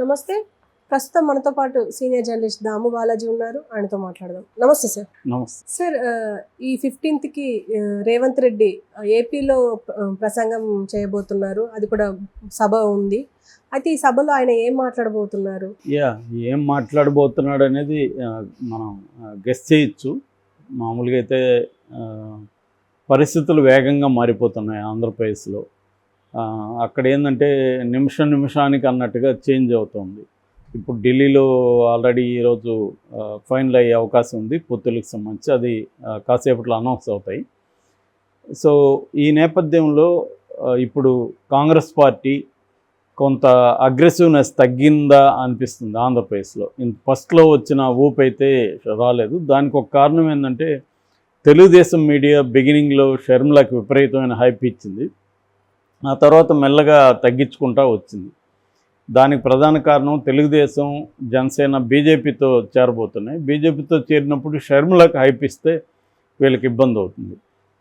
నమస్తే. ప్రస్తుతం మనతో పాటు సీనియర్ జర్నలిస్ట్ దాము బాలాజీ ఉన్నారు. ఆయనతో మాట్లాడదాం. నమస్తే సార్. నమస్తే. సార్ ఈ ఫిఫ్టీన్త్కి రేవంత్ రెడ్డి ఏపీలో ప్రసంగం చేయబోతున్నారు. అది కూడా సభ ఉంది. అయితే ఈ సభలో ఆయన ఏం మాట్లాడబోతున్నారు? యా ఏం మాట్లాడబోతున్నాడు అనేది మనం గెస్ చేయొచ్చు. మామూలుగా అయితే పరిస్థితులు వేగంగా మారిపోతున్నాయి ఆంధ్రప్రదేశ్లో. అక్కడ ఏంటంటే నిమిషం నిమిషానికి అన్నట్టుగా చేంజ్ అవుతుంది. ఇప్పుడు ఢిల్లీలో ఆల్రెడీ ఈరోజు ఫైనల్ అయ్యే అవకాశం ఉంది పొత్తులకు సంబంధించి. అది కాసేపట్లో అనౌన్స్ అవుతాయి. సో ఈ నేపథ్యంలో ఇప్పుడు కాంగ్రెస్ పార్టీ కొంత అగ్రెసివ్నెస్ తగ్గిందా అనిపిస్తుంది ఆంధ్రప్రదేశ్లో. ఫస్ట్లో వచ్చిన ఊపు అయితే రాలేదు. దానికి ఒక కారణం ఏంటంటే తెలుగుదేశం మీడియా బిగినింగ్లో షర్మిలకు విపరీతమైన హైప్ ఇచ్చింది. ఆ తర్వాత మెల్లగా తగ్గించుకుంటా వచ్చింది. దానికి ప్రధాన కారణం తెలుగుదేశం జనసేన బీజేపీతో చేరబోతున్నాయి. బీజేపీతో చేరినప్పుడు షర్మిలకు హైపిస్తే వీళ్ళకి ఇబ్బంది అవుతుంది.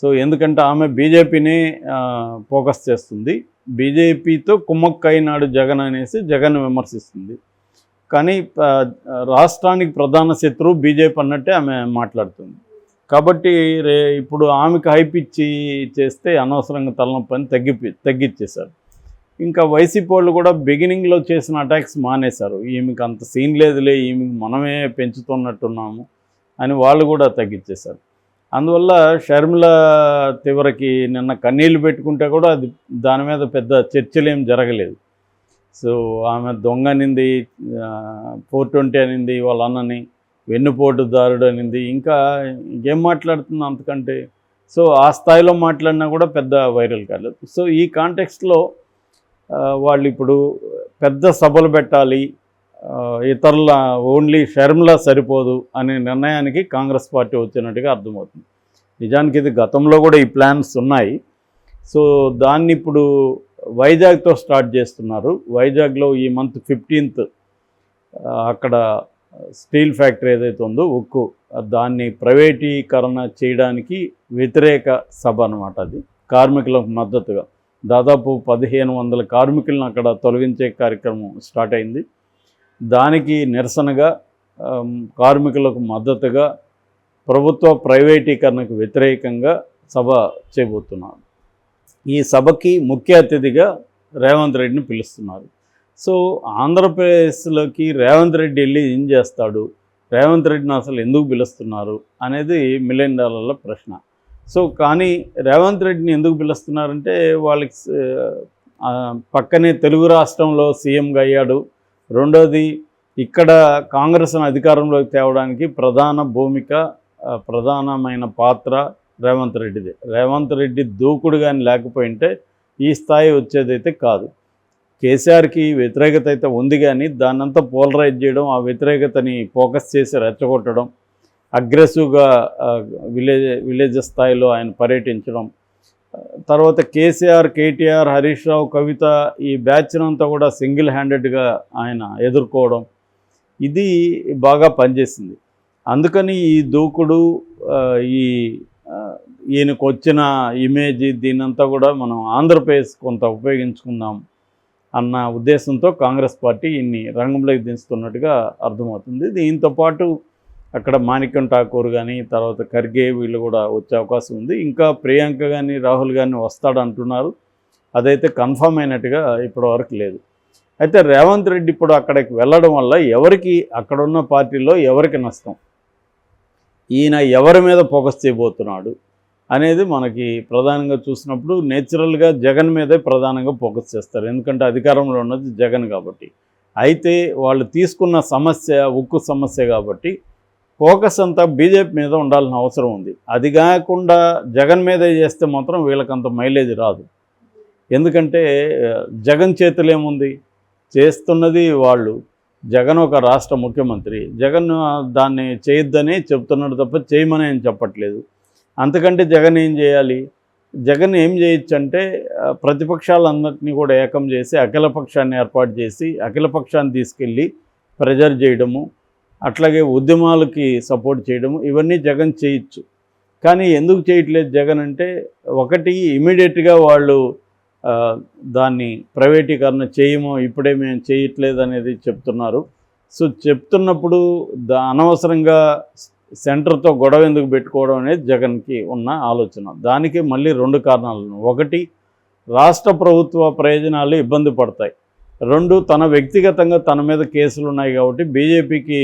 సో ఎందుకంటే ఆమె బీజేపీని ఫోకస్ చేస్తుంది. బీజేపీతో కుమ్మక్కైనాడు జగన్ అనేసి జగన్ విమర్శిస్తుంది. కానీ రాష్ట్రానికి ప్రధాన శత్రువు బీజేపీ అన్నట్టే ఆమె మాట్లాడుతుంది. కాబట్టి రే ఇప్పుడు ఆమెకు హైప్ ఇచ్చి చేస్తే అనవసరంగా తలనొప్పని అని తగ్గి తగ్గించేశారు ఇంకా వైసీపీ వాళ్ళు కూడా బిగినింగ్లో చేసిన అటాక్స్ మానేశారు. ఈమెకి అంత సీన్ లేదులే ఈమెకి మనమే పెంచుతున్నట్టున్నాము అని వాళ్ళు కూడా తగ్గించేశారు అందువల్ల షర్మిల తివరకి నిన్న కన్నీళ్ళు పెట్టుకుంటే కూడా అది దాని మీద పెద్ద చర్చలేం జరగలేదు. సో ఆమె దొంగ అనింది ఫోర్ ట్వంటీ అనింది వాళ్ళ అన్నని. వెన్నుపోటుదారుడు అనింది ఇంకా ఇంకేం మాట్లాడుతుంది అంతకంటే? సో ఆ స్థాయిలో మాట్లాడినా కూడా పెద్ద వైరల్ కాలేదు సో ఈ కాంటెక్స్ట్లో వాళ్ళు ఇప్పుడు పెద్ద సభలు పెట్టాలి ఇతరుల ఓన్లీ షర్మ్లా సరిపోదు అనే నిర్ణయానికి కాంగ్రెస్ పార్టీ వచ్చినట్టుగా అర్థమవుతుంది. నిజానికి ఇది గతంలో కూడా ఈ ప్లాన్స్ ఉన్నాయి. సో దాన్ని ఇప్పుడు వైజాగ్తో స్టార్ట్ చేస్తున్నారు. వైజాగ్లో ఈ మంత్ ఫిఫ్టీన్త్ అక్కడ స్టీల్ ఫ్యాక్టరీ ఏదైతే ఉందో ఉక్కు దాన్ని ప్రైవేటీకరణ చేయడానికి వ్యతిరేక సభ అనమాట అది. కార్మికులకు మద్దతుగా. దాదాపు పదిహేను వందల కార్మికులను అక్కడ తొలగించే కార్యక్రమం స్టార్ట్ అయింది. దానికి నిరసనగా కార్మికులకు మద్దతుగా ప్రభుత్వ ప్రైవేటీకరణకు వ్యతిరేకంగా సభ చేయబోతున్నారు ఈ సభకి ముఖ్య అతిథిగా రేవంత్ రెడ్డిని పిలుస్తున్నారు. సో ఆంధ్రప్రదేశ్లోకి రేవంత్ రెడ్డి వెళ్ళి ఏం చేస్తాడు? రేవంత్ రెడ్డిని అసలు ఎందుకు పిలుస్తున్నారు? అనేది మిలియన్ డాలర్ల ప్రశ్న. సో కానీ రేవంత్ రెడ్డిని ఎందుకు పిలుస్తున్నారంటే వాళ్ళకి పక్కనే తెలుగు రాష్ట్రంలో సీఎంగా అయ్యాడు. రెండోది ఇక్కడ కాంగ్రెస్ను అధికారంలోకి తేవడానికి ప్రధాన భూమిక ప్రధానమైన పాత్ర రేవంత్ రెడ్డిది. రేవంత్ రెడ్డి దూకుడు కానీ లేకపోయింటే ఈ స్థాయి వచ్చేదైతే కాదు. కేసీఆర్కి వ్యతిరేకత అయితే ఉంది కానీ దాన్నంతా పోలరైజ్ చేయడం ఆ వ్యతిరేకతని ఫోకస్ చేసి రెచ్చగొట్టడం అగ్రెసివ్గా విలేజ్ విలేజ్ స్థాయిలో ఆయన పర్యటించడం తర్వాత కేసీఆర్ కేటీఆర్ హరీష్ రావు కవిత ఈ బ్యాచ్నంతా కూడా సింగిల్ హ్యాండెడ్గా ఆయన ఎదుర్కోవడం ఇది బాగా పనిచేసింది. అందుకని ఈ దూకుడు ఈ ఈయనకు వచ్చిన ఇమేజ్ దీనంతా కూడా మనం ఆంధ్రప్రదేశ్ కొంత ఉపయోగించుకుందాం అన్న ఉద్దేశంతో కాంగ్రెస్ పార్టీ ఇన్ని రంగంలోకి దించుతున్నట్టుగా అర్థమవుతుంది. దీంతో పాటు అక్కడ మాణిక్యం ఠాకూర్ కానీ తర్వాత ఖర్గే వీళ్ళు కూడా వచ్చే అవకాశం ఉంది. ఇంకా ప్రియాంక కానీ రాహుల్ కానీ వస్తాడు అంటున్నారు అదైతే కన్ఫర్మ్ అయినట్టుగా ఇప్పటివరకు లేదు. అయితే రేవంత్ రెడ్డి ఇప్పుడు అక్కడికి వెళ్ళడం వల్ల ఎవరికి అక్కడున్న పార్టీలో ఎవరికి నష్టం? ఈయన ఎవరి మీద ఫోకస్ చేయబోతున్నాడు? అనేది మనకి ప్రధానంగా చూసినప్పుడు నేచురల్గా జగన్ మీదే ప్రధానంగా ఫోకస్ చేస్తారు. ఎందుకంటే అధికారంలో ఉన్నది జగన్ కాబట్టి. అయితే వాళ్ళు తీసుకున్న సమస్య ఉక్కు సమస్య కాబట్టి ఫోకస్ అంతా బీజేపీ మీద ఉండాల్సిన అవసరం ఉంది. అది కాకుండా జగన్ మీదే చేస్తే మాత్రం వీళ్ళకంత మైలేజ్ రాదు. ఎందుకంటే జగన్ చేతులు ఏముంది? చేస్తున్నది వాళ్ళు. జగన్ ఒక రాష్ట్ర ముఖ్యమంత్రి. జగన్ దాన్ని చేయొద్దని చెప్తున్నాడు తప్ప చేయమని ఆయన చెప్పట్లేదు. అంతకంటే జగన్ ఏం చేయాలి? జగన్ ఏం చేయొచ్చు అంటే ప్రతిపక్షాలందరినీ కూడా ఏకం చేసి అఖిలపక్షాన్ని ఏర్పాటు చేసి అఖిలపక్షాన్ని తీసుకెళ్ళి ప్రెజర్ చేయడము అట్లాగే ఉద్యమాలకి సపోర్ట్ చేయడము ఇవన్నీ జగన్ చేయొచ్చు. కానీ ఎందుకు చేయట్లేదు జగన్ అంటే ఒకటి ఇమీడియట్గా వాళ్ళు దాన్ని ప్రైవేటీకరణ చేయము ఇప్పుడే మేము చేయట్లేదు అనేది చెప్తున్నారు. సో చెప్తున్నప్పుడు దా అనవసరంగా సెంటర్తో గొడవ ఎందుకు పెట్టుకోవడం అనేది జగన్కి ఉన్న ఆలోచన. దానికి మళ్ళీ రెండు కారణాలు ఒకటి రాష్ట్ర ప్రభుత్వ ప్రయోజనాలు ఇబ్బంది పడతాయి. రెండు తన వ్యక్తిగతంగా తన మీద కేసులు ఉన్నాయి కాబట్టి బీజేపీకి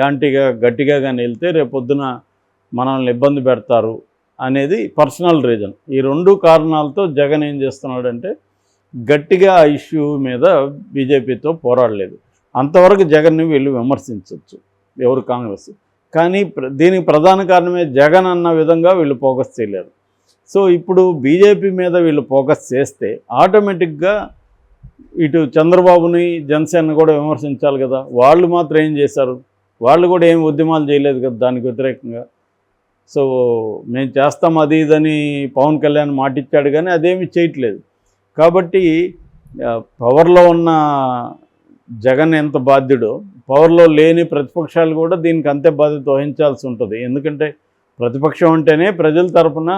యాంటీగా గట్టిగా కానీ వెళ్తే రేపొద్దున మనల్ని ఇబ్బంది పెడతారు అనేది పర్సనల్ రీజన్. ఈ రెండు కారణాలతో జగన్ ఏం చేస్తున్నాడంటే గట్టిగా ఆ ఇష్యూ మీద బీజేపీతో పోరాడలేదు. అంతవరకు జగన్ని వీళ్ళు విమర్శించవచ్చు ఎవరు కాంగ్రెస్? కానీ ప్ర- దీనికి ప్రధాన కారణమే జగన్ అన్న విధంగా వీళ్ళు ఫోకస్ చేయలేరు సో ఇప్పుడు బీజేపీ మీద వీళ్ళు ఫోకస్ చేస్తే ఆటోమేటిక్గా ఇటు చంద్రబాబుని జనసేన కూడా విమర్శించాలి కదా. వాళ్ళు మాత్రం ఏం చేశారు? వాళ్ళు కూడా ఏం ఉద్యమాలు చేయలేదు కదా దానికి వ్యతిరేకంగా. సో మేము చేస్తాం అది ఇదని పవన్ కళ్యాణ్ మాటిచ్చాడు కానీ అదేమి చేయట్లేదు. కాబట్టి పవర్లో ఉన్న జగన్ ఎంత బాధ్యుడో పవర్లో లేని ప్రతిపక్షాలు కూడా దీనికి అంతే బాధ్యత వహించాల్సి ఉంటుంది. ఎందుకంటే ప్రతిపక్షం అంటేనే ప్రజల తరపున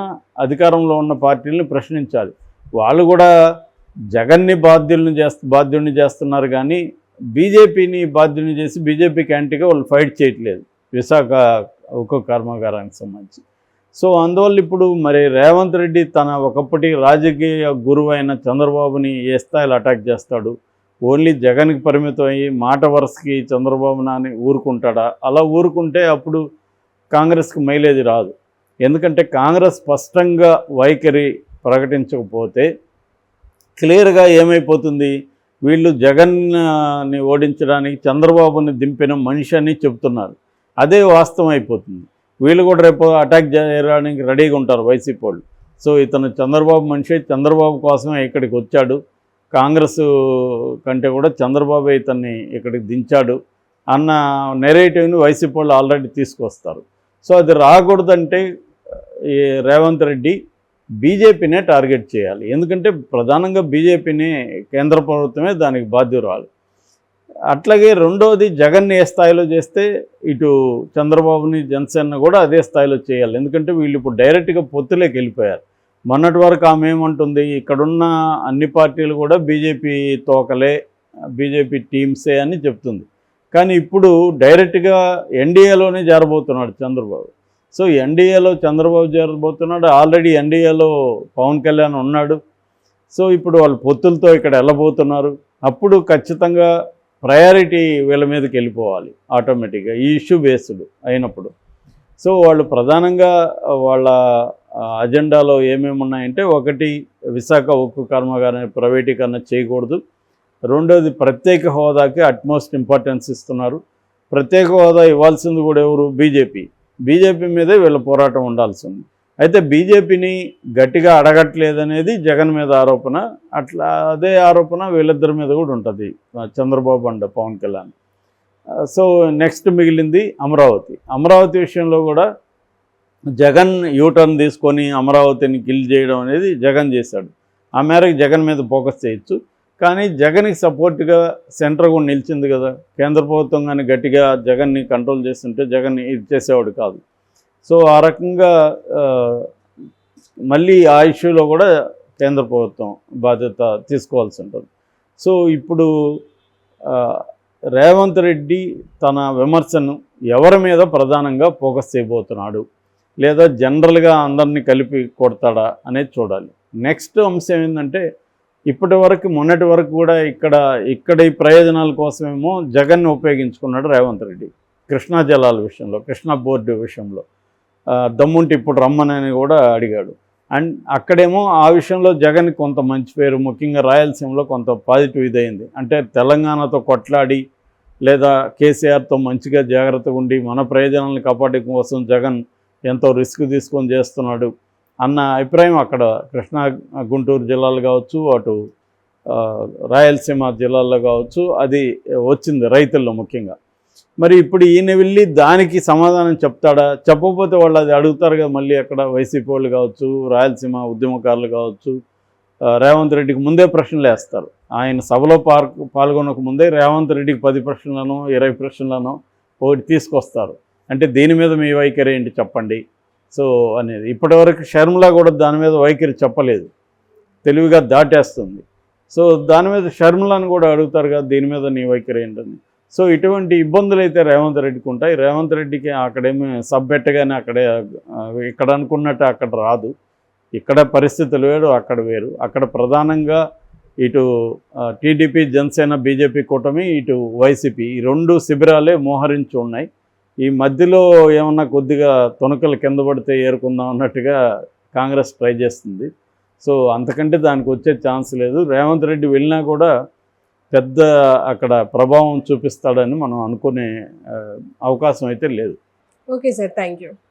అధికారంలో ఉన్న పార్టీలను ప్రశ్నించాలి. వాళ్ళు కూడా జగన్ని బాధ్యుల్ని చేస్తూ బాధ్యుడిని చేస్తున్నారు కానీ బీజేపీని బాధ్యుని చేసి బీజేపీకి యాంటీగా వాళ్ళు ఫైట్ చేయట్లేదు విశాఖ ఉక్కు కర్మాగారానికి సంబంధించి. సో అందువల్ల ఇప్పుడు మరి రేవంత్ రెడ్డి తన ఒకప్పటి రాజకీయ గురువు అయిన చంద్రబాబుని ఏ స్థాయిలో అటాక్ చేస్తాడు? ఓన్లీ జగన్కి పరిమితం అయ్యి మాట వరుసకి చంద్రబాబు నాని ఊరుకుంటాడా? అలా ఊరుకుంటే అప్పుడు కాంగ్రెస్కి మైలేజ్ రాదు. ఎందుకంటే కాంగ్రెస్ స్పష్టంగా వైఖరి ప్రకటించకపోతే క్లియర్గా ఏమైపోతుంది? వీళ్ళు జగన్ని ఓడించడానికి చంద్రబాబుని దింపిన మనిషి అని చెప్తున్నారు అదే వాస్తవం అయిపోతుంది. వీళ్ళు కూడా రేపు అటాక్ చేయడానికి రెడీగా ఉంటారు వైసీపీ వాళ్ళు. సో ఇతను చంద్రబాబు మనిషి చంద్రబాబు కోసమే ఇక్కడికి వచ్చాడు. కాంగ్రెస్ కంటే కూడా చంద్రబాబు ఇతన్ని ఇక్కడికి దించాడు అన్న నెరేటివ్ని వైసీపీ వాళ్ళు ఆల్రెడీ తీసుకొస్తారు. సో అది రాకూడదంటే ఈ రేవంత్ రెడ్డి బీజేపీనే టార్గెట్ చేయాలి. ఎందుకంటే ప్రధానంగా బీజేపీని కేంద్ర ప్రభుత్వమే దానికి బాధ్యురాలు. అట్లాగే రెండోది జగన్ ఏ స్థాయిలో చేస్తే ఇటు చంద్రబాబుని జనసేన కూడా అదే స్థాయిలో చేయాలి. ఎందుకంటే వీళ్ళు ఇప్పుడు డైరెక్ట్గా పొత్తులోకి వెళ్ళిపోయారు. మొన్నటి వరకు ఆమె ఏమంటుంది? ఇక్కడున్న అన్ని పార్టీలు కూడా బీజేపీ తోకలే బీజేపీ టీమ్సే అని చెప్తుంది. కానీ ఇప్పుడు డైరెక్ట్గా ఎన్డీఏలోనే చేరబోతున్నాడు చంద్రబాబు. సో ఎన్డీఏలో చంద్రబాబు చేరబోతున్నాడు ఆల్రెడీ ఎన్డీఏలో పవన్ కళ్యాణ్ ఉన్నాడు. సో ఇప్పుడు వాళ్ళు పొత్తులతో ఇక్కడ వెళ్ళబోతున్నారు. అప్పుడు ఖచ్చితంగా ప్రయారిటీ వీళ్ళ మీదకి వెళ్ళిపోవాలి ఆటోమేటిక్గా. ఈ ఇష్యూ బేస్డ్ అయినప్పుడు. సో వాళ్ళు ప్రధానంగా వాళ్ళ అజెండాలో ఏమేమి ఉన్నాయంటే ఒకటి విశాఖ ఉక్కు కర్మాగారాన్ని ప్రైవేటీకరణ చేయకూడదు. రెండోది ప్రత్యేక హోదాకి అట్మోస్ట్ ఇంపార్టెన్స్ ఇస్తున్నారు. ప్రత్యేక హోదా ఇవ్వాల్సింది కూడా ఎవరు? బీజేపీ. బీజేపీ మీదే వీళ్ళ పోరాటం ఉండాల్సింది. అయితే బీజేపీని గట్టిగా అడగట్లేదనేది జగన్ మీద ఆరోపణ. అట్లా అదే ఆరోపణ వీళ్ళిద్దరి మీద కూడా ఉంటుంది. Chandrababu and Pavan Kalyan. So next మిగిలింది అమరావతి. అమరావతి విషయంలో కూడా జగన్ యూటర్న్ తీసుకొని అమరావతిని కిల్ చేయడం అనేది జగన్ చేశాడు. ఆ మేరకు జగన్ మీద ఫోకస్ చేయొచ్చు. కానీ జగన్కి సపోర్ట్గా సెంటర్ కూడా నిలిచింది కదా. కేంద్ర ప్రభుత్వం కానీ గట్టిగా జగన్ని కంట్రోల్ చేస్తుంటే జగన్ ఇది చేసేవాడు కాదు. సో ఆ రకంగా మళ్ళీ ఆ ఇష్యూలో కూడా కేంద్ర ప్రభుత్వం బాధ్యత తీసుకోవాల్సి ఉంటుంది. సో ఇప్పుడు రేవంత్ రెడ్డి తన విమర్శను ఎవరి మీద ప్రధానంగా ఫోకస్ చేయబోతున్నాడు? లేదా జనరల్గా అందరినీ కలిపి కొడతాడా అనేది చూడాలి. నెక్స్ట్ అంశం ఏంటంటే ఇప్పటి వరకు మొన్నటి వరకు కూడా ఇక్కడ ఇక్కడ ఈ ప్రయోజనాల కోసమేమో జగన్ని ఉపయోగించుకున్నాడు రేవంత్ రెడ్డి కృష్ణా జలాల విషయంలో కృష్ణా బోర్డు విషయంలో. దమ్ముంటే ఇప్పుడు రమ్మనని కూడా అడిగాడు. అండ్ అక్కడేమో ఆ విషయంలో జగన్ కొంత మంచి పేరు ముఖ్యంగా రాయలసీమలో కొంత పాజిటివ్ ఇదైంది. అంటే తెలంగాణతో కొట్లాడి లేదా కేసీఆర్తో మంచిగా జాగ్రత్తగా ఉండి మన ప్రయోజనాలను కాపాడే కోసం జగన్ ఎంతో రిస్క్ తీసుకొని చేస్తున్నాడు అన్న అభిప్రాయం అక్కడ కృష్ణా గుంటూరు జిల్లాలు కావచ్చు అటు రాయలసీమ జిల్లాల్లో కావచ్చు అది వచ్చింది రైతుల్లో ముఖ్యంగా. మరి ఇప్పుడు ఈయన వెళ్ళి దానికి సమాధానం చెప్తాడా? చెప్పకపోతే వాళ్ళు అది అడుగుతారు కదా మళ్ళీ అక్కడ వైసీపీ వాళ్ళు కావచ్చు రాయలసీమ ఉద్యమకారులు కావచ్చు రేవంత్ రెడ్డికి ముందే ప్రశ్నలు వేస్తారు. ఆయన సభలో పాల్గొనక ముందే రేవంత్ రెడ్డికి పది ప్రశ్నలను ఇరవై ప్రశ్నలను ఒకటి తీసుకొస్తారు. అంటే దీని మీద మీ వైఖరి ఏంటి చెప్పండి. సో అనేది ఇప్పటివరకు షర్మిల కూడా దాని మీద వైఖరి చెప్పలేదు. తెలివిగా దాటేస్తుంది. సో దాని మీద షర్మిలను కూడా అడుగుతారు కదా దీని మీద నీ వైఖరి ఏంటని. సో ఇటువంటి ఇబ్బందులు అయితే రేవంత్ రెడ్డికి ఉంటాయి. రేవంత్ రెడ్డికి అక్కడేమి సబ్ పెట్టగానే అక్కడే ఇక్కడ అనుకున్నట్టు అక్కడ రాదు. ఇక్కడ పరిస్థితులు వేరు అక్కడ వేరు. అక్కడ ప్రధానంగా ఇటు టీడీపీ జనసేన బీజేపీ కూటమి ఇటు వైసీపీ ఈ రెండు శిబిరాలే మోహరించి ఉన్నాయి. ఈ మధ్యలో ఏమన్నా కొద్దిగా తుణకలు కింద పడితే ఏరుకుందాం అన్నట్టుగా కాంగ్రెస్ ట్రై చేస్తుంది. సో అంతకంటే దానికి వచ్చే ఛాన్స్ లేదు. రేవంత్ రెడ్డి వెళ్ళినా కూడా పెద్ద అక్కడ ప్రభావం చూపిస్తాడని మనం అనుకునే అవకాశం అయితే లేదు. Okay sir thank you.